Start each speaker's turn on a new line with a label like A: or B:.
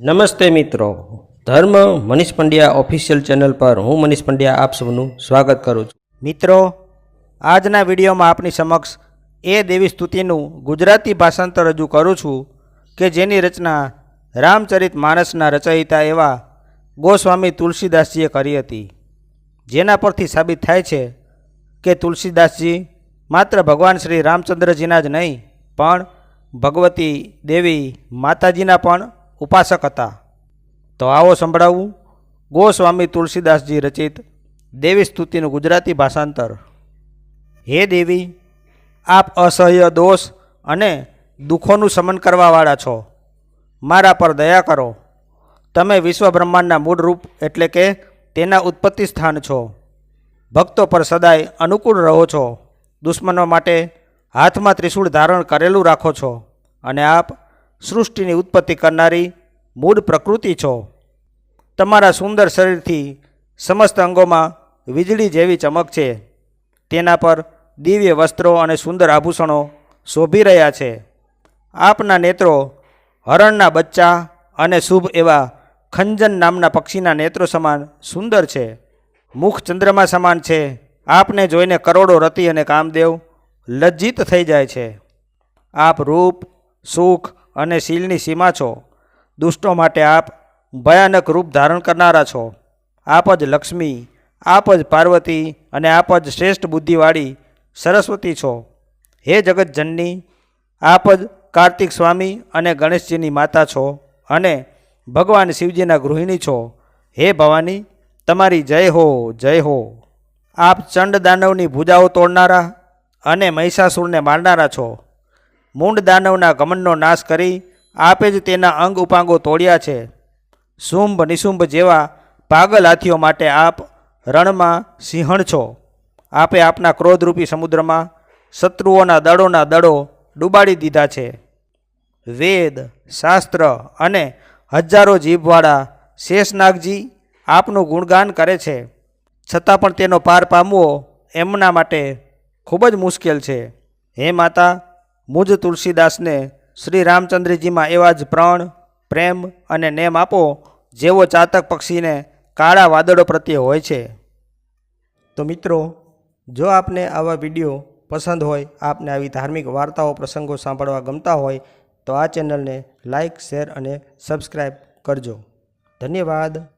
A: નમસ્તે મિત્રો. ધર્મ મનીષ પંડ્યા ઓફિશિયલ ચેનલ પર હું મનીષ પંડ્યા આપ સૌનું સ્વાગત કરું છું.
B: મિત્રો, આજના વિડીયોમાં આપની સમક્ષ એ દેવી સ્તુતિનું ગુજરાતી ભાષાંતર રજૂ કરું છું કે જેની રચના રામચરિત માનસના રચયિતા એવા ગોસ્વામી તુલસીદાસજીએ કરી હતી. જેના પરથી સાબિત થાય છે કે તુલસીદાસજી માત્ર ભગવાન શ્રી રામચંદ્રજીના જ નહીં, પણ ભગવતી દેવી માતાજીના પણ ઉપાસક હતા. તો આવો સંભળાવું. ગોસ્વામી તુલસીદાસજી રચિત દેવી સ્તુતિનું ગુજરાતી ભાષાંતર. હે દેવી, આપ અસહ્ય દોષ અને દુઃખોનું શમન કરવાવાળા છો. મારા પર દયા કરો. તમે વિશ્વ બ્રહ્માંડના મૂળ રૂપ એટલે કે તેના ઉત્પત્તિ સ્થાન છો. ભક્તો પર સદાય અનુકૂળ રહો છો. દુશ્મનો માટે હાથમાં ત્રિશૂળ ધારણ કરેલું રાખો છો. અને આપ સૃષ્ટિની ઉત્પત્તિ કરનારી મૂળ પ્રકૃતિ છો. તમારા સુંદર શરીરથી સમસ્ત અંગોમાં વીજળી જેવી ચમક છે. તેના પર દિવ્ય વસ્ત્રો અને સુંદર આભૂષણો શોભી રહ્યા છે. આપના નેત્રો હરણના બચ્ચા અને શુભ એવા ખંજન નામના પક્ષીના નેત્રો સમાન સુંદર છે. મુખ ચંદ્રમા સમાન છે. આપને જોઈને કરોડો રતિ અને કામદેવ લજ્જિત થઈ જાય છે. આપ રૂપ, સુખ અને શીલની સીમા છો. દુષ્ટો માટે આપ ભયાનક રૂપ ધારણ કરનારા છો. આપ જ લક્ષ્મી, આપ જ પાર્વતી અને આપ જ શ્રેષ્ઠ બુદ્ધિવાળી સરસ્વતી છો. હે જગત જનની આપ જ કાર્તિક સ્વામી અને ગણેશજીની માતા છો અને ભગવાન શિવજીના ગૃહિણી છો. હે ભવાની, તમારી જય હો જય હો. આપ ચંડ દાનવની ભૂજાઓ તોડનારા અને મહિષાસુરને મારનારા છો. મૂંડ દાનવના ગમનનો નાશ કરી આપે જ તેના અંગ ઉપાંગો તોડ્યા છે. શુંભ નિશુંભ જેવા પાગલ હાથીઓ માટે આપ રણમાં સિંહણ છો. આપે આપના ક્રોધરૂપી સમુદ્રમાં શત્રુઓના દળોના દળો ડૂબાડી દીધા છે. વેદ, શાસ્ત્ર અને હજારો જીભવાળા શેષનાગજી આપનું ગુણગાન કરે છે. છતાં પણ તેનો પાર પામવો એમના માટે ખૂબ જ મુશ્કેલ છે. હે માતા મુજ તુલસીદાસને શ્રી રામચંદ્રજીમાં એવા જ પ્રણ, પ્રેમ અને નેમ આપો, જેવો ચાતક પક્ષીને કાળા વાદળો પ્રત્યે હોય છે.
A: તો મિત્રો, જો આપને આવા વીડિયો પસંદ હોય, આપને આવી ધાર્મિક વાર્તાઓ, પ્રસંગો સાંભળવા ગમતા હોય, તો આ ચેનલને લાઇક શેર અને સબસ્ક્રાઈબ કરજો. ધન્યવાદ.